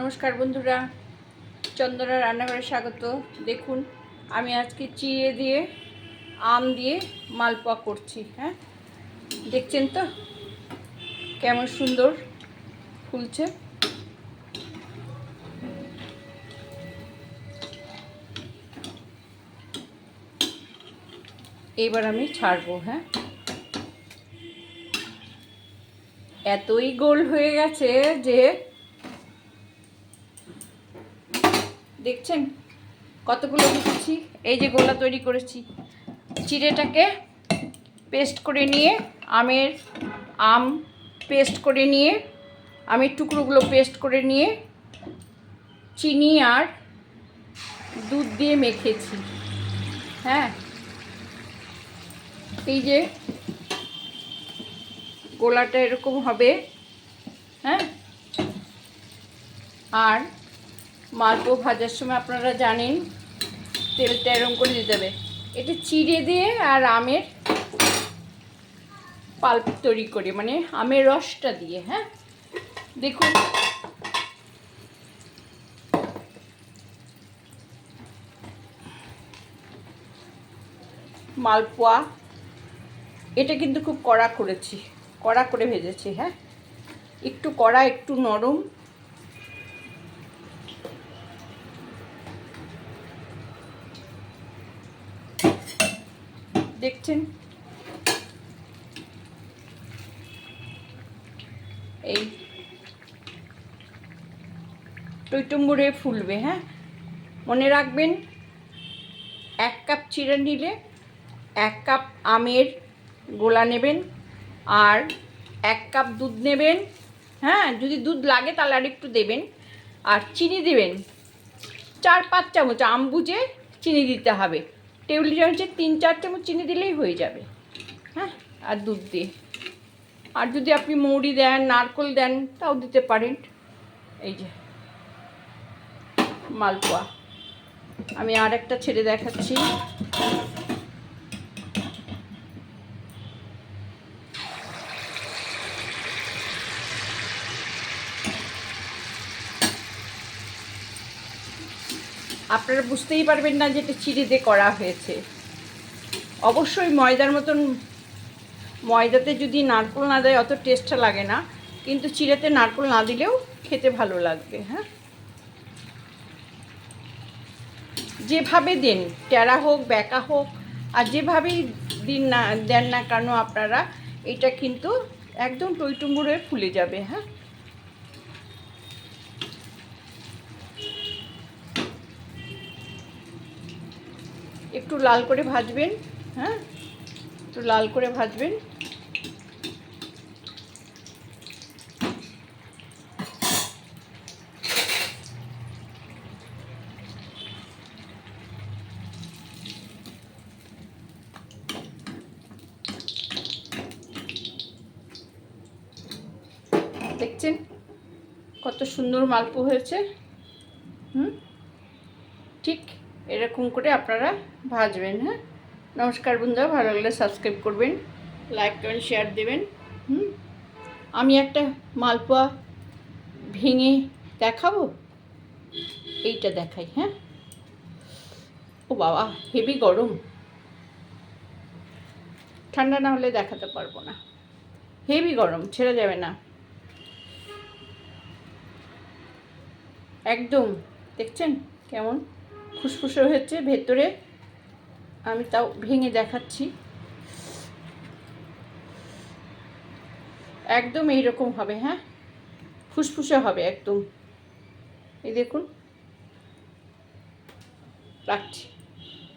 নমস্কার বন্ধুরা চন্দনা রান্নাঘরে স্বাগত। দেখুন, আমি আজকে চিড়ে দিয়ে, আম দিয়ে মালপোয়া করছি হ্যাঁ? দেখছেন তো? কেমন সুন্দর ফুলছে। এবার আমি ছাড়বো হ্যাঁ? এতই গোল হয়ে গেছে যে দেখছেন? কতগুলো দিচ্ছি? এই যে গোলা তৈরি করেছি। চিড়েটাকে পেস্ট করে নিয়ে, আমের আম পেস্ট করে নিয়ে, আমের টুকরোগুলো পেস্ট করে নিয়ে, চিনি আর দুধ দিয়ে মেখেছি। হ্যাঁ? এই যে গোলাটা এরকম হবে। হ্যাঁ? আর মালপো ভাজার সময় আপনারা জানেন, তেলটা এরম করে দিতে হবে। এটা চিড়ে দিয়ে আর আমের পাল্প তৈরি করে মানে আমের রসটা দিয়ে হ্যাঁ? দেখুন। মালপোয়া, এটা কিন্তু খুব কড়া করেছি, কড়া করে ভেজেছি হ্যাঁ? একটু কড়া, একটু নরম। দেখছেন? এই টইটুম্বুরে ফুলবে হ্যাঁ? মনে রাখবেন, এক কাপ চিড়ে নিলে এক কাপ আমের গোলা নেবেন আর এক কাপ দুধ নেবেন হ্যাঁ? যদি দুধ লাগে তাহলে আর একটু দেবেন আর চিনি দেবেন। চার পাঁচ চামচ আম বুঝে চিনি দিতে হবে। টেবিল চামচে তিন চার চামচ চিনি দিলেই হয়ে যাবে। হ্যাঁ? আর দুধ দিয়ে। আর যদি আপনি মৌরি দেন, নারকল দেন, তাও দিতে পারেন। এই যে, মালপোয়া। আমি আর একটা ছেড়ে দেখাচ্ছি। আপনারা বুঝতেই পারবেন না যে এটা চিড়িতে করা হয়েছে। অবশ্যই ময়দার মতন, ময়দাতে যদি নারকোল না দেয় অত টেস্টটা লাগে না, কিন্তু চিড়েতে নারকোল না দিলেও খেতে ভালো লাগবে হ্যাঁ? যেভাবে দেন টেরা হোক, ব্যাকা হোক, আর যেভাবেই দিন না, দেন না কেন আপনারা, এটা কিন্তু একদম টইটুম্বুরে ফুলে যাবে হ্যাঁ? একটু লাল করে ভাজবেন হ্যাঁ? একটু লাল করে ভাজবেন। দেখছেন? কত সুন্দর মালপো হয়েছে। হুম? এরকম করে আপনারা ভাজবেন হ্যাঁ? নমস্কার বন্ধুরা, ভালো লাগলে সাবস্ক্রাইব করবেন লাইক করবেন শেয়ার দেবেন, হুম? আমি একটা মালপোয়া ভেঙে দেখাবো? এইটা দেখাই হ্যাঁ? ও বাবা, হেভি গরম। ঠান্ডা না হলে দেখাতে পারব না। হেভি গরম, ছেড়ে যাবে না। একদম, দেখছেন? কেমন? ফুসফুসে হয়েছে ভেতরে আমি তাও ভেঙে দেখাচ্ছি। একদম এইরকম হবে হ্যাঁ? ফুসফুসে হবে একদম। এই দেখুন। রাখছি।